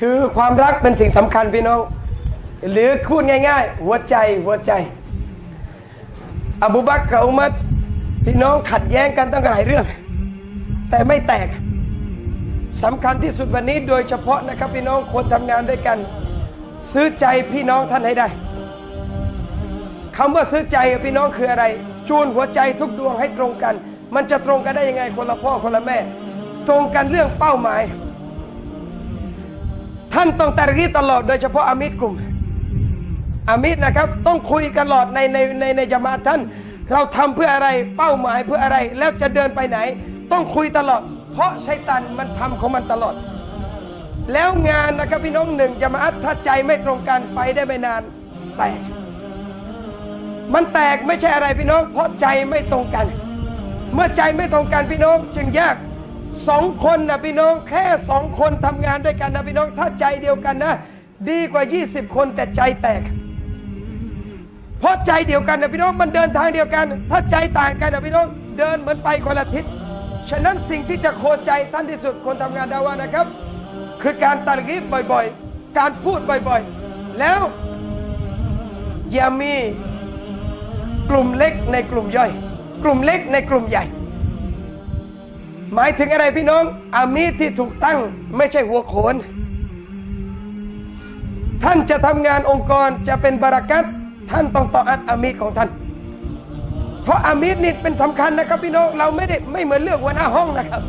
คือความรักเป็นสิ่งสำคัญพี่น้อง หรือพูดง่าย ๆ หัวใจหัวใจ อบูบักกับอุมัรพี่น้องขัดแย้งกันตั้งหลายเรื่อง แต่ไม่แตกสำคัญที่สุดวันนี้โดยเฉพาะนะครับพี่น้องคนทำงานด้วยกัน ซื้อใจพี่น้องท่านให้ได้คำว่าซื้อใจกับพี่น้องคืออะไรจูนหัวใจทุกดวงให้ตรงกัน มันจะตรงกันได้ยังไงคนละพ่อคนละแม่ ตรงกันเรื่องเป้าหมาย ท่านต้องตารีบตลอดโดยเฉพาะอามิดกลุ่มอามิดนะครับ ต้องคุยกันตลอดในในในในจมาท่าน เราทำเพื่ออะไรเป้าหมายเพื่ออะไร แล้วจะเดินไปไหน ต้องคุยตลอด เพราะชัยตันมันทำของมันตลอด แล้วงานนะครับพี่น้องหนึ่งจมาอะห์ถ้าใจไม่ตรงกันไปได้ไม่นานแตกมันแตกไม่ใช่อะไรพี่น้อง เพราะใจไม่ตรงกัน เมื่อใจไม่ตรงกันพี่น้องจึงยาก สองคนนะพี่น้องแค่สองคนทำงานด้วยกันนะพี่น้องถ้าใจเดียวกันนะ ดีกว่า 20 คนแต่ใจแตก เพราะใจเดียวกันนะพี่น้องมันเดินทางเดียวกัน ถ้าใจต่างกันนะพี่น้องเดินเหมือนไปคนละทิศฉะนั้นสิ่งที่จะโคใจท่านที่สุดคนทำงานดาวานะครับ คือการตัดกีบบ่อยๆ การพูดบ่อยๆ แล้วอย่ามีกลุ่มเล็กในกลุ่มย่อย กลุ่มเล็กในกลุ่มใหญ่ หมายถึงอะไรพี่น้อง อามีดที่ถูกตั้งไม่ใช่หัวโขน ท่านจะทำงานองค์กรจะเป็นบารักัตท่านต้องต่ออัดอามีดของท่าน เพราะอามีดนี่เป็นสำคัญนะครับพี่น้องเราไม่ได้ไม่เหมือนเลือกหัวหน้าห้องนะครับ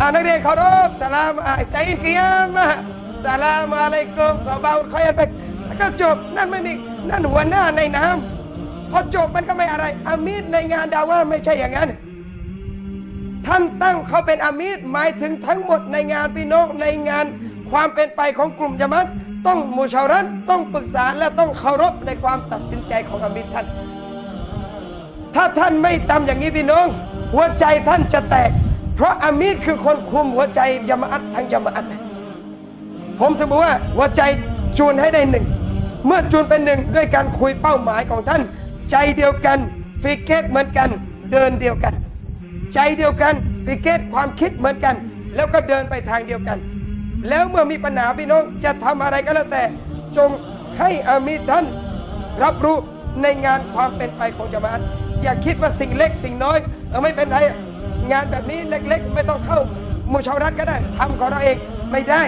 อ่านักเรียนเคารพสลามอ่าใจอินกิยามะสลามอะลัยกุมสบาอุลคอยอันไปแล้วก็จบนั่นไม่มีนั่นหัวหน้าในน้ำพอจบมันก็ไม่อะไรอามีดในงานดาว่าไม่ใช่อย่างนั้น ท่านตั้งเขาเป็นอามีดหมายถึงทั้งหมดในงานพี่น้องในงานความเป็นไปของกลุ่มจามัตต้องมูชารัตต้องปรึกษาและต้องเคารพในความตัดสินใจของอามีดท่าน ถ้าท่านไม่ทำอย่างนี้พี่น้อง หัวใจท่านจะแตก เพราะอามีดคือคนคุมหัวใจยามัตทั้งยามัตผมถึงบอกว่าหัวใจจูนให้ได้หนึ่งเมื่อจูนเป็นหนึ่งด้วยการคุยเป้าหมายของท่าน ใจเดียวกันฟิกเกตเหมือนกันเดินเดียวกัน ใจเดียวกันฟิกเกตความคิดเหมือนกัน แล้วก็เดินไปทางเดียวกัน แล้วเมื่อมีปัญหาพี่น้องจะทำอะไรก็แล้วแต่ จงให้อามีท่านรับรู้ในงานความเป็นไปของจามาตอย่าคิดว่าสิ่งเล็กสิ่งน้อยเออไม่เป็นไร งานแบบนี้เล็กๆ ไม่ต้องเข้ามุชาวรัฐก็ได้ทำของเราเองไม่ได้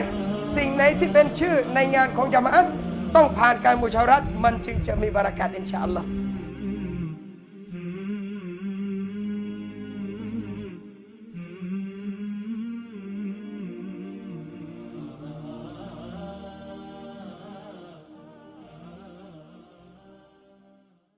สิ่งไหนที่เป็นชื่อในงานของจามาตต้องผ่านการมุชาวรัฐมันจึงจะมีบารักัตอินชาอัลลอฮ์